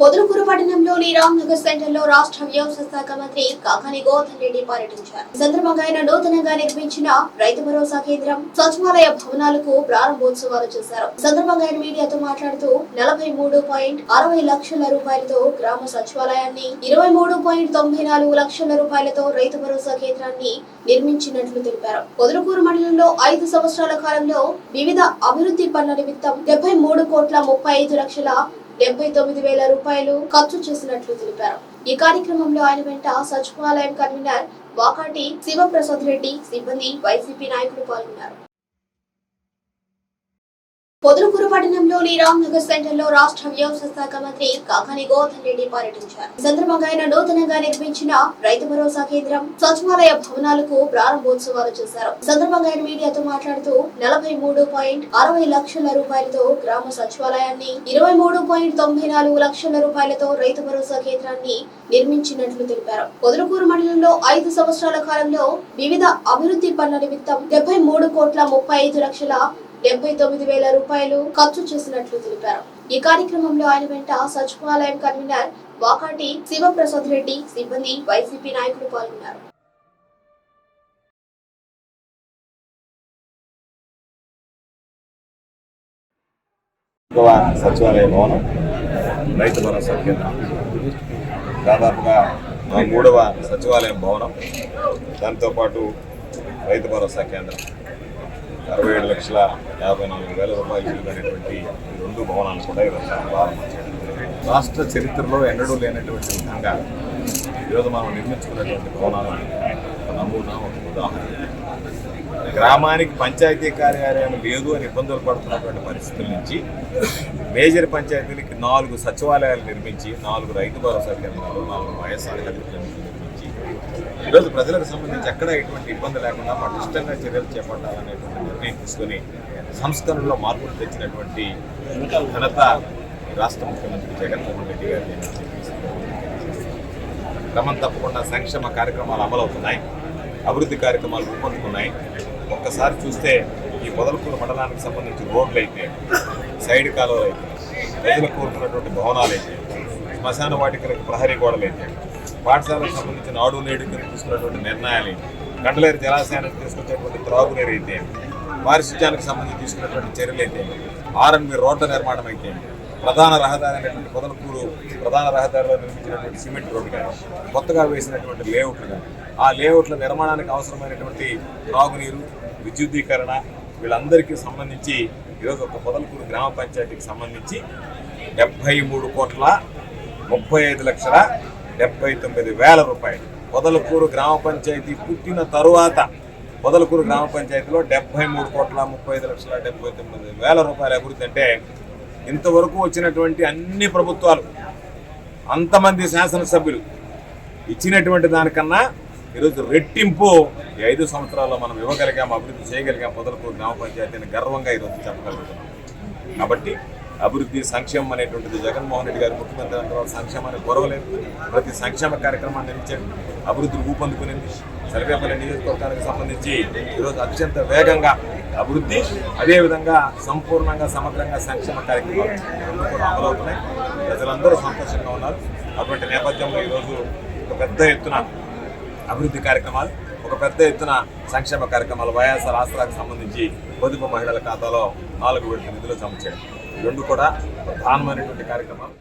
పొదలకూరు పట్టణంలోని రామ్నగర్ సెంటర్లో రాష్ట్ర వ్యవసాయ శాఖ మంత్రి కాకాని గోవర్ధన్ రెడ్డి పర్యటించారు. సందర్భంగా ఆయన నూతనంగా నిర్మించిన రైతు భరోసా కేంద్రం సచివాలయ భవనాలకు ప్రారంభోత్సవాలు చేశారు. సందర్భంగా ఆయన మీడియాతో మాట్లాడుతూ నలభై మూడు పాయింట్ అరవై లక్షల రూపాయలతో గ్రామ సచివాలయాన్ని ఇరవై మూడు పాయింట్ తొంభై నాలుగు లక్షల రూపాయలతో రైతు భరోసా కేంద్రాన్ని నిర్మించినట్లు తెలిపారు. పొదలకూరు మండలంలో ఐదు సంవత్సరాల కాలంలో వివిధ అభివృద్ధి పనుల నిమిత్తం డెబ్బై మూడు కోట్ల ముప్పై ఐదు లక్షల డెబ్బై తొమ్మిది వేల రూపాయలు ఖర్చు చేసినట్లు తెలిపారు. ఈ కార్యక్రమంలో ఆయన వెంట సచివాలయం కన్వీనర్ వాకాటి శివప్రసాద్ రెడ్డి సిబ్బంది వైసీపీ నాయకులు పాల్గొన్నారు. పొదలకూరు పట్టణంలోని రామ్నగర్ సెంటర్లో రాష్ట్ర వ్యవసాయ శాఖ మంత్రి కాకాని గోవర్ధన్ రెడ్డి పర్యటించారు. ఈ సందర్భంగా ఆయన నూతనంగా నిర్మించిన రైతు భరోసా కేంద్రం సచివాలయ భవనాలకు ప్రారంభోత్సవాలు చేశారు. ఈ సందర్భంగా ఆయన మీడియాతో మాట్లాడుతూ నలభై మూడు పాయింట్ అరవై లక్షల రూపాయలతో గ్రామ సచివాలయాన్ని ఇరవై మూడు పాయింట్ తొంభై నాలుగు లక్షల రూపాయలతో రైతు భరోసా కేంద్రాన్ని నిర్మించినట్లు తెలిపారు. పొదలకూరు మండలంలో ఐదు సంవత్సరాల కాలంలో వివిధ అభివృద్ధి పనుల నిమిత్తం డెబ్బై మూడు కోట్ల ముప్పై ఐదు లక్షల డెబ్బై తొమ్మిది వేల రూపాయలు ఖర్చు చేసినట్లు తెలిపారు. ఈ కార్యక్రమంలో ఆయన వెంట సచివాలయం కన్వీనర్ వాకాటి శివప్రసాద్ రెడ్డి సిబ్బంది వైసీపీ నాయకులు పాల్గొన్నారు. సచివాలయ భవనం రైతు భరోసా కేంద్రం. దాదాపుగా మూడవ సచివాలయం భవనం దాంతోపాటు రైతు భరోసా కేంద్రం. అరవై ఏడు లక్షల యాభై నాలుగు వేల రూపాయలు విలువైనటువంటి రెండు భవనాలు కూడా ఈరోజు ప్రారంభం చేయడం జరిగింది. రాష్ట్ర చరిత్రలో ఎన్నడూ లేనటువంటి విధంగా ఈరోజు మనం నిర్మించుకున్నటువంటి భవనాలు నమూనా ఒక ఉదాహరణ గ్రామానికి పంచాయతీ కార్యాలయం లేదు అని ఇబ్బందులు పడుతున్నటువంటి పరిస్థితుల నుంచి మేజర్ పంచాయతీలకి నాలుగు సచివాలయాలు నిర్మించి నాలుగు రైతు భరోసా కేంద్రాలు నాలుగు వైఎస్ఆర్ హెల్త్ ఈరోజు ప్రజలకు సంబంధించి ఎక్కడ ఎటువంటి ఇబ్బంది లేకుండా పటిష్టంగా చర్యలు చేపట్టాలనేటువంటి నిర్ణయం తీసుకొని సంస్కరణలో మార్పులు తెచ్చినటువంటి ఘనత రాష్ట్ర ముఖ్యమంత్రి జగన్మోహన్ రెడ్డి గారి క్రమం తప్పకుండా సంక్షేమ కార్యక్రమాలు అమలవుతున్నాయి. అభివృద్ధి కార్యక్రమాలు రూపొందుకున్నాయి. ఒక్కసారి చూస్తే ఈ మొదలకూరు మండలానికి సంబంధించి రోడ్లు అయితే సైడ్ కాలువలు అయితే ప్రజలు కోరుకున్నటువంటి భవనాలు అయితే శ్మశాన వాటికలకు ప్రహరీ గోడలు అయితే పాఠశాలకు సంబంధించిన ఆడు నేడు కింద తీసుకున్నటువంటి నిర్ణయాలు కండలేరు జలాశయానికి తీసుకొచ్చేటువంటి త్రాగునీరు అయితే పారిశుధ్యానికి సంబంధించి తీసుకున్నటువంటి చర్యలు అయితే ఆర్ఎన్బి రోడ్ల నిర్మాణం అయితే ప్రధాన రహదారి అనేటువంటి పొదలకూరు ప్రధాన రహదారిలో నిర్మించినటువంటి సిమెంట్ రోడ్డు కానీ కొత్తగా వేసినటువంటి లేఅవుట్లు కానీ ఆ లేఅవుట్ల నిర్మాణానికి అవసరమైనటువంటి త్రాగునీరు విద్యుద్దీకరణ వీళ్ళందరికీ సంబంధించి ఈరోజు ఒక పొదలకూరు గ్రామ పంచాయతీకి సంబంధించి డెబ్బై మూడు కోట్ల ముప్పై ఐదు లక్షల డెబ్బై తొమ్మిది వేల రూపాయలు. పొదలకూరు గ్రామ పంచాయతీ పుట్టిన తరువాత పొదలకూరు గ్రామ పంచాయతీలో డెబ్బై మూడు కోట్ల ముప్పై ఐదు లక్షల డెబ్బై తొమ్మిది వేల రూపాయల అభివృద్ధి అంటే ఇంతవరకు వచ్చినటువంటి అన్ని ప్రభుత్వాలు అంతమంది శాసనసభ్యులు ఇచ్చినటువంటి దానికన్నా ఈరోజు రెట్టింపు ఈ ఐదు సంవత్సరాల్లో మనం ఇవ్వగలిగాం అభివృద్ధి చేయగలిగాం పొదలకూరు గ్రామ పంచాయతీని గర్వంగా ఈరోజు చెప్పగలుగుతున్నాం. కాబట్టి అభివృద్ధి సంక్షేమం అనేటువంటిది జగన్మోహన్ రెడ్డి గారు ముఖ్యమంత్రి అయిన తర్వాత సంక్షేమాన్ని గొరవలేదు ప్రతి సంక్షేమ కార్యక్రమాన్ని ఇచ్చాడు అభివృద్ధి రూపొందుకునింది సర్వేపల్లి నియోజకవర్గానికి సంబంధించి ఈరోజు అత్యంత వేగంగా అభివృద్ధి అదేవిధంగా సంపూర్ణంగా సమగ్రంగా సంక్షేమ కార్యక్రమాలు రెండు కూడా అమలవుతున్నాయి ప్రజలందరూ సంతోషంగా ఉన్నారు. అటువంటి నేపథ్యంలో ఈరోజు ఒక పెద్ద ఎత్తున అభివృద్ధి కార్యక్రమాలు ఒక పెద్ద ఎత్తున సంక్షేమ కార్యక్రమాలు వైఎస్ఆర్ ఆసరాకు సంబంధించి పొదుపు మహిళల ఖాతాలో నాలుగు విడత నిధులు జమ చేయడం. రెండు కూడా ప్రధానమైనటువంటి కార్యక్రమాలు.